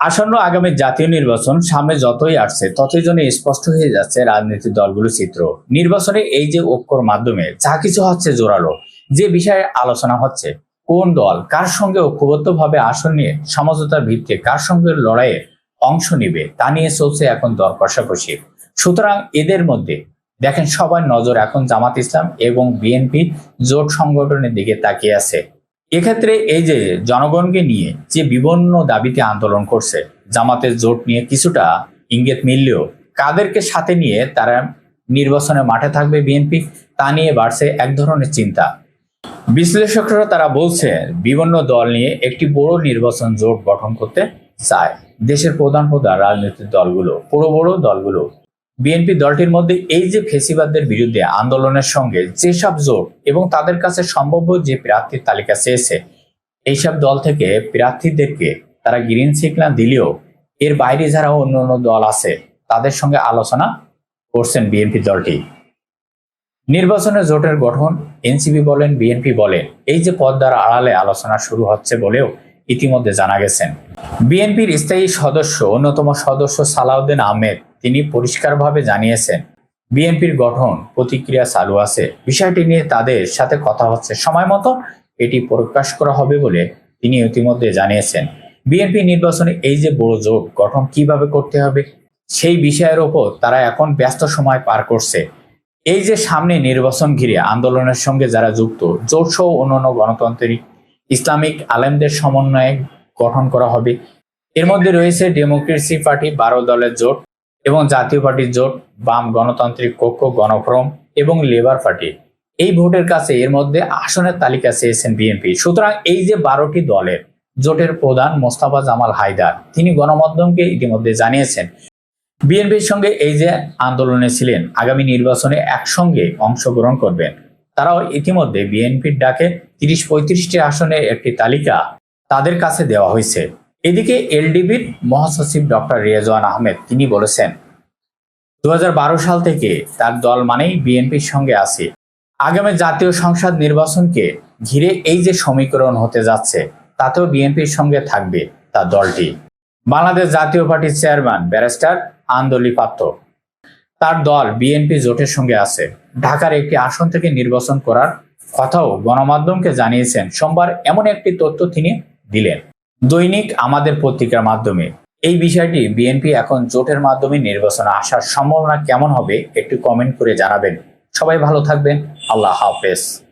আসন্ন আগামী জাতীয় নির্বাচন সামনে যতই আসছে, ততই জন্য স্পষ্ট হয়ে যাচ্ছে রাজনৈতিক দলগুলো চিত্র। নির্বাচনে এই যে ঐক্যর মাধ্যমে যা কিছু হচ্ছে জোরালো, যে বিষয়ে আলোচনা হচ্ছে, কোন দল কার সঙ্গে ঐক্যবদ্ধভাবে আসন নিয়ে সমঝোতার ভিত্তিতে কার সঙ্গে লড়াইয়ে অংশ নিবে, তা নিয়ে চলছে এখন দর কষাকষি। সুতরাং এদের মধ্যে দেখেন সবার নজর এখন জামাত ইসলাম এবং বিএনপি জোট সংগঠনের দিকে তাকিয়ে আছে। এক্ষেত্রে এই যে জনগণকে নিয়ে যে বিভিন্ন দাবিতে আন্দোলন করছে, জামাতের জোট নিয়ে কিছুটা ইঙ্গিত মিললেও কাদেরকে সাথে নিয়ে তারা নির্বাচনে মাঠে থাকবে বিএনপি, তা নিয়ে বাড়ছে এক ধরনের চিন্তা। বিশ্লেষকরা তারা বলছে, বিভিন্ন দল নিয়ে একটি বড় নির্বাচন জোট গঠন করতে চায়। দেশের প্রধান প্রধান রাজনৈতিক দলগুলো, বড় বড় দলগুলো বিএনপি দলটির মধ্যে এই যে ফেসিবাদদের বিরুদ্ধে আন্দোলনের সঙ্গে যেসব জোট এবং তাদের কাছে সম্ভাব্য যে প্রার্থীর তালিকা চেয়েছে, এইসব দল থেকে প্রার্থীদেরকে তারা গ্রিন সিগন্যাল দিলেও এর বাইরে যারা অন্য অন্য দল আছে, তাদের সঙ্গে আলোচনা করছেন বিএনপি দলটি। নির্বাচনের জোটের গঠন, এনসিপি বলেন, বিএনপি বলেন, এই যে পদ্মার আড়ালে আলোচনা শুরু হচ্ছে বলেও ইতিমধ্যে জানা গেছেন। বিএনপির স্থায়ী সদস্য, অন্যতম সদস্য সালাউদ্দিন আহমেদ তিনি পরিষ্কারভাবে জানিয়েছেন, বিএনপির গঠন প্রতিক্রিয়া চালু আছে। বিষয়টি নিয়ে তাদের সাথে কথা হচ্ছে সময় মতো। এটি প্রকাশ করা হবে বলে তিনি ইতিমধ্যে জানিয়েছেন। বিএনপি নির্বাচনে এই যে বড় জোট, গঠন কীভাবে করতে হবে, সেই বিষয়ের ওপর তারা এখন ব্যস্ত সময় পার করছে। এই যে সামনে নির্বাচন ঘিরে আন্দোলনের সঙ্গে যারা যুক্ত, জোট সহ অন্যান্য গণতান্ত্রিক ইসলামিক আলেমদের সমন্বয়ে গঠন করা হবে। এর মধ্যে রয়েছে ডেমোক্রেসি পার্টি বারো দলের জোট এবং জাতীয় পার্টির জোট, বাম গণতান্ত্রিক কক্ষ, গণফ্রম এবং লেবার পার্টি। এই ভোটের কাছে এর মধ্যে আসনের তালিকা চেয়েছেন বিএনপি। সুতরাং এই যে বারোটি দলের জোটের প্রধান মোস্তাফা জামাল হায়দার, তিনি গণমাধ্যমকে ইতিমধ্যে জানিয়েছেন, বিএনপির সঙ্গে এই যে আন্দোলনে ছিলেন, আগামী নির্বাচনে একসঙ্গে অংশগ্রহণ করবেন। তারাও ইতিমধ্যে বিএনপির ডাকে তিরিশ পঁয়ত্রিশটি আসনের একটি তালিকা তাদের কাছে দেওয়া হয়েছে। এদিকে এলডিবির মহাসচিব ডক্টর রিয়াজওয়ান আহমেদ, তিনি বলেছেন দু হাজার বারো সাল থেকে তার দল মানেই বিএনপির সঙ্গে আছে। আগামী জাতীয় সংসদ নির্বাচনকে ঘিরে এই যে সমীকরণ হতে যাচ্ছে, তাতেও বিএনপির সঙ্গে থাকবে তার দলটি। বাংলাদেশ জাতীয় পার্টির চেয়ারম্যান, ব্যারিস্টার আন্দোলি পাত্র। তার দল বিএনপি জোটের সঙ্গে আছে। ঢাকার একটি আসন থেকে নির্বাচন করার কথাও গণমাধ্যমকে জানিয়েছেন। সোমবার এমন একটি তথ্য তিনি দিলেন। দৈনিক আমাদের পত্রিকার মাধ্যমে। এই বিষয়টি বিএনপি এখন জোটের মাধ্যমে নির্বাচনে আসার সম্ভাবনা কেমন হবে একটু কমেন্ট করে জানাবেন। সবাই ভালো থাকবেন। আল্লাহ হাফেজ।